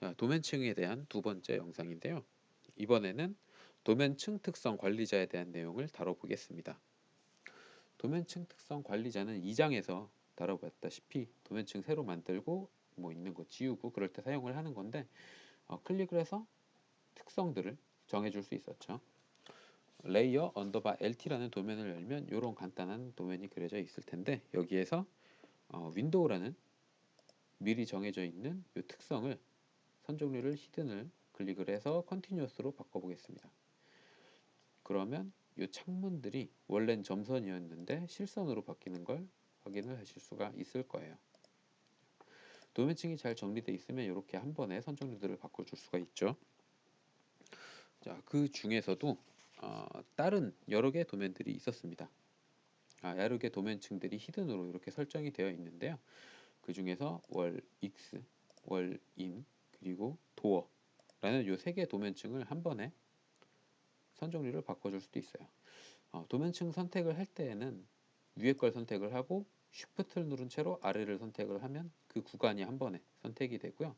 자, 도면층에 대한 두 번째 영상인데요. 이번에는 도면층 특성 관리자에 대한 내용을 다뤄보겠습니다. 도면층 특성 관리자는 2장에서 다뤄봤다시피 도면층 새로 만들고 뭐 있는 거 지우고 그럴 때 사용을 하는 건데 어, 클릭을 해서 특성들을 정해줄 수 있었죠. 레이어 언더바 LT라는 도면을 열면 이런 간단한 도면이 그려져 있을 텐데 여기에서 어, 윈도우라는 미리 정해져 있는 이 특성을 선 종류를 히든을 클릭을 해서 컨티뉴어스로 바꿔보겠습니다. 그러면 이 창문들이 원래는 점선이었는데 실선으로 바뀌는 걸 확인을 하실 수가 있을 거예요. 도면층이 잘 정리되어 있으면 이렇게 한 번에 선 종류들을 바꿔줄 수가 있죠. 자, 그 중에서도 어, 다른 여러 개의 도면들이 있었습니다. 아, 여러 개 도면층들이 히든으로 이렇게 설정이 되어 있는데요. 그 중에서 월 X, 월 인, 그리고 도어라는 요 세 개의 도면층을 한 번에 선정리를 바꿔줄 수도 있어요. 어, 도면층 선택을 할 때에는 위에 걸 선택을 하고 쉬프트를 누른 채로 아래를 선택을 하면 그 구간이 한 번에 선택이 되고요.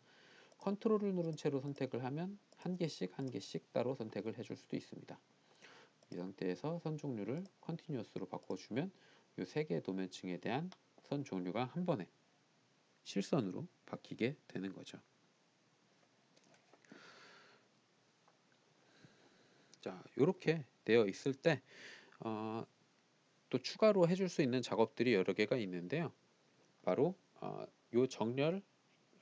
컨트롤을 누른 채로 선택을 하면 한 개씩 한 개씩 따로 선택을 해줄 수도 있습니다. 이 상태에서 선 종류를 컨티뉴어스로 바꿔주면 이 세 개의 도면층에 대한 선 종류가 한 번에 실선으로 바뀌게 되는 거죠. 자, 이렇게 되어 있을 때, 어, 또 추가로 해줄 수 있는 작업들이 여러 개가 있는데요. 바로 어, 요 정렬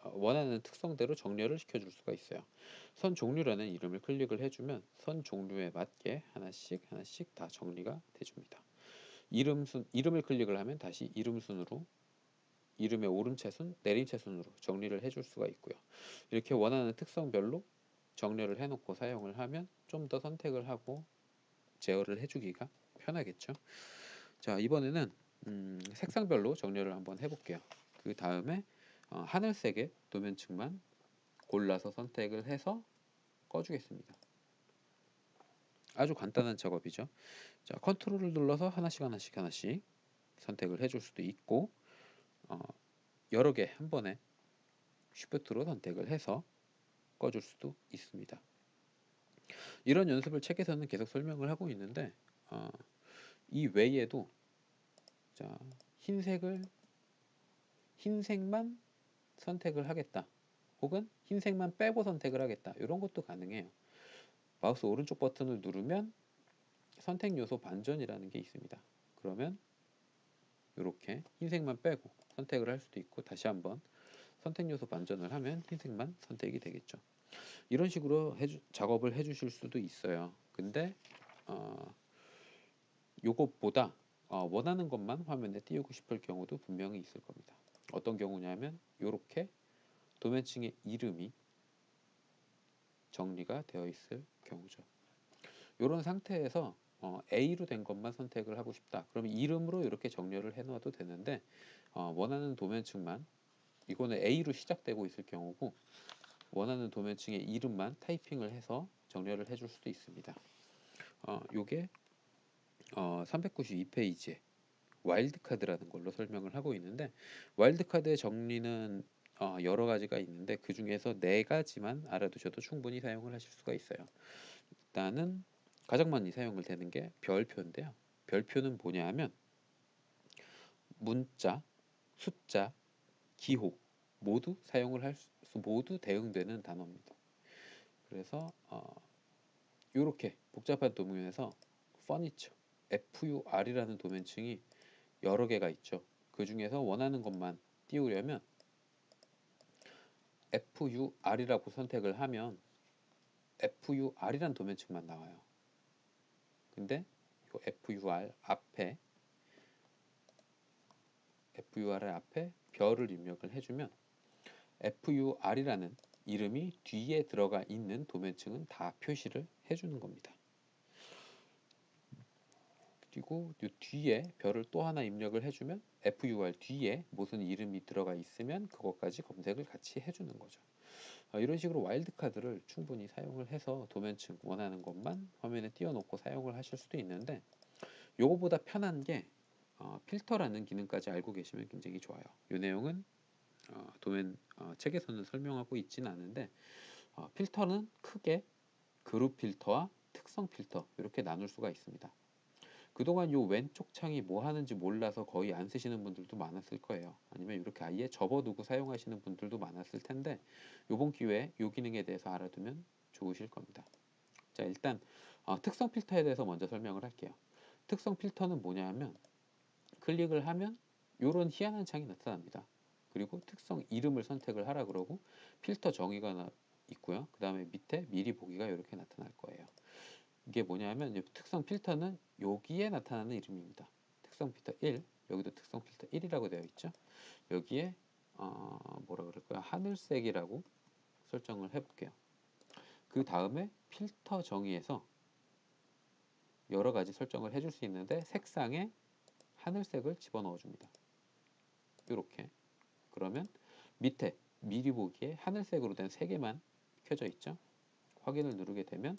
어, 원하는 특성대로 정렬을 시켜줄 수가 있어요. 선 종류라는 이름을 클릭을 해주면 선 종류에 맞게 하나씩 하나씩 다 정리가 돼줍니다. 이름 순 이름을 클릭을 하면 다시 이름 순으로 이름의 오름체 순, 내림체 순으로 정리를 해줄 수가 있고요. 이렇게 원하는 특성별로 정렬을 해놓고 사용을 하면 좀 더 선택을 하고 제어를 해주기가 편하겠죠. 자 이번에는 음, 색상별로 정렬을 한번 해볼게요. 그 다음에 어, 하늘색의 도면층만 골라서 선택을 해서 꺼주겠습니다. 아주 간단한 작업이죠. 자 컨트롤을 눌러서 하나씩 하나씩 하나씩 선택을 해줄 수도 있고 어, 여러 개 한 번에 쉬프트로 선택을 해서 꺼줄 수도 있습니다. 이런 연습을 책에서는 계속 설명을 하고 있는데 어, 이 외에도 자 흰색을 흰색만 선택을 하겠다. 혹은 흰색만 빼고 선택을 하겠다. 이런 것도 가능해요. 마우스 오른쪽 버튼을 누르면 선택 요소 반전이라는 게 있습니다. 그러면 이렇게 흰색만 빼고 선택을 할 수도 있고 다시 한번 선택 요소 반전을 하면 흰색만 선택이 되겠죠. 이런 식으로 해주, 작업을 해 주실 수도 있어요. 근데 어, 요것보다 어, 원하는 것만 화면에 띄우고 싶을 경우도 분명히 있을 겁니다. 어떤 경우냐면 이렇게 도면층의 이름이 정리가 되어 있을 경우죠. 이런 상태에서 어, A로 된 것만 선택을 하고 싶다. 그러면 이름으로 이렇게 정렬을 해 놓아도 되는데 어, 원하는 도면층만 이거는 A로 시작되고 있을 경우고 원하는 도면층의 이름만 타이핑을 해서 정렬을 해줄 수도 있습니다. 어, 요게 어, 392페이지에 와일드카드라는 걸로 설명을 하고 있는데 와일드카드의 정리는 어, 여러 가지가 있는데 그 중에서 네 가지만 알아두셔도 충분히 사용을 하실 수가 있어요. 일단은 가장 많이 사용을 되는 게 별표인데요. 별표는 뭐냐 하면 문자, 숫자, 기호 모두 사용을 할 수, 모두 대응되는 단어입니다. 그래서 어, 이렇게 복잡한 도면에서 furniture, FUR이라는 도면층이 여러 개가 있죠. 그 중에서 원하는 것만 띄우려면 FUR이라고 선택을 하면 FUR이라는 도면층만 나와요. 근데 이 FUR 앞에 FUR 앞에 별을 입력을 해주면 FUR이라는 이름이 뒤에 들어가 있는 도면층은 다 표시를 해주는 겁니다. 그리고 이 뒤에 별을 또 하나 입력을 해주면 FUR 뒤에 무슨 이름이 들어가 있으면 그것까지 검색을 같이 해주는 거죠. 어, 이런 식으로 와일드카드를 충분히 사용을 해서 도면층 원하는 것만 화면에 띄워놓고 사용을 하실 수도 있는데 요거보다 편한 게 어, 필터라는 기능까지 알고 계시면 굉장히 좋아요. 이 내용은 어, 도면 어, 책에서는 설명하고 있지는 않은데 어, 필터는 크게 그룹 필터와 특성 필터 이렇게 나눌 수가 있습니다. 그동안 요 왼쪽 창이 뭐 하는지 몰라서 거의 안 쓰시는 분들도 많았을 거예요. 아니면 이렇게 아예 접어두고 사용하시는 분들도 많았을 텐데 요번 기회에 요 기능에 대해서 알아두면 좋으실 겁니다. 자 일단 어, 특성 필터에 대해서 먼저 설명을 할게요. 특성 필터는 뭐냐 하면 클릭을 하면 요런 희한한 창이 나타납니다. 그리고 특성 이름을 선택을 하라 그러고 필터 정의가 나, 있고요. 그 다음에 밑에 미리 보기가 이렇게 나타날 거예요. 이게 뭐냐면 이 특성 필터는 여기에 나타나는 이름입니다. 특성 필터 1 여기도 특성 필터 1이라고 되어 있죠. 여기에 어, 뭐라 그럴까요? 하늘색이라고 설정을 해볼게요. 그 다음에 필터 정의에서 여러 가지 설정을 해줄 수 있는데 색상에 하늘색을 집어넣어 줍니다. 이렇게 그러면 밑에 미리 보기에 하늘색으로 된세 개만 켜져 있죠. 확인을 누르게 되면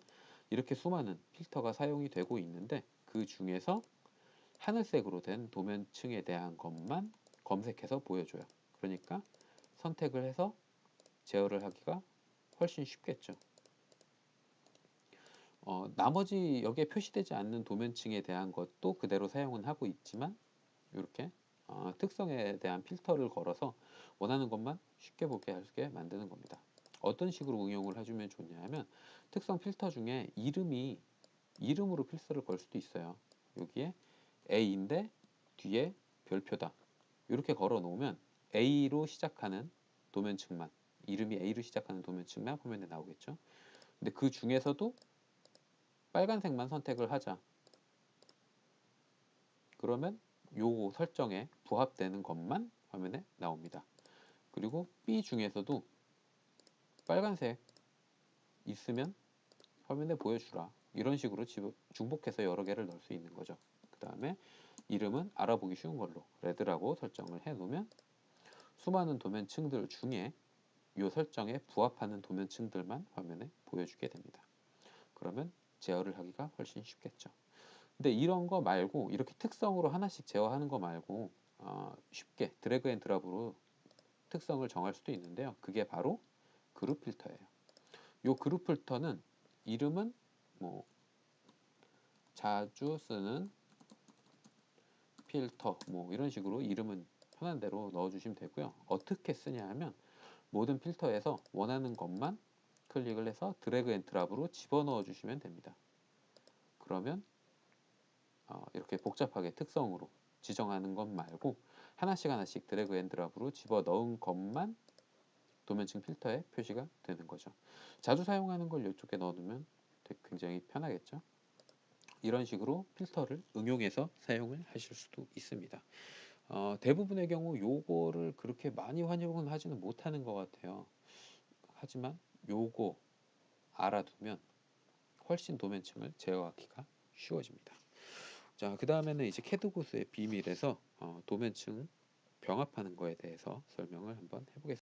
이렇게 수많은 필터가 사용이 되고 있는데 그 중에서 하늘색으로 된 도면층에 대한 것만 검색해서 보여줘요. 그러니까 선택을 해서 제어를 하기가 훨씬 쉽겠죠. 어, 나머지 여기에 표시되지 않는 도면층에 대한 것도 그대로 사용은 하고 있지만 이렇게 어, 특성에 대한 필터를 걸어서 원하는 것만 쉽게 보게 하게 만드는 겁니다. 어떤 식으로 응용을 해주면 좋냐면 특성 필터 중에 이름이 이름으로 필터를 걸 수도 있어요. 여기에 A인데 뒤에 별표다. 이렇게 걸어 놓으면 A로 시작하는 도면층만 이름이 A로 시작하는 도면층만 화면에 나오겠죠. 근데 그 중에서도 빨간색만 선택을 하자. 그러면 요 설정에 부합되는 것만 화면에 나옵니다. 그리고 B 중에서도 빨간색 있으면 화면에 보여주라. 이런 식으로 중복해서 여러 개를 넣을 수 있는 거죠. 그 다음에 이름은 알아보기 쉬운 걸로 레드라고 설정을 해 놓으면 수많은 도면층들 중에 이 설정에 부합하는 도면층들만 화면에 보여주게 됩니다. 그러면 제어를 하기가 훨씬 쉽겠죠. 근데 이런 거 말고 이렇게 특성으로 하나씩 제어하는 거 말고 어, 쉽게 드래그 앤 드랍으로 특성을 정할 수도 있는데요. 그게 바로 그룹 필터예요. 이 그룹 필터는 이름은 뭐 자주 쓰는 필터 뭐 이런 식으로 이름은 편한 대로 넣어주시면 되고요. 어떻게 쓰냐 하면 모든 필터에서 원하는 것만 클릭을 해서 드래그 앤 드랍으로 집어넣어 주시면 됩니다. 그러면 어, 이렇게 복잡하게 특성으로 지정하는 것 말고 하나씩 하나씩 드래그 앤 드랍으로 집어넣은 것만 도면층 필터에 표시가 되는 거죠. 자주 사용하는 걸 이쪽에 넣어두면 굉장히 편하겠죠. 이런 식으로 필터를 응용해서 사용을 하실 수도 있습니다. 어, 대부분의 경우 요거를 그렇게 많이 활용은 하지는 못하는 것 같아요. 하지만 요거 알아두면 훨씬 도면층을 제어하기가 쉬워집니다. 자, 그 다음에는 이제 캐드고스의 비밀에서 어, 도면층 병합하는 거에 대해서 설명을 한번 해보겠습니다.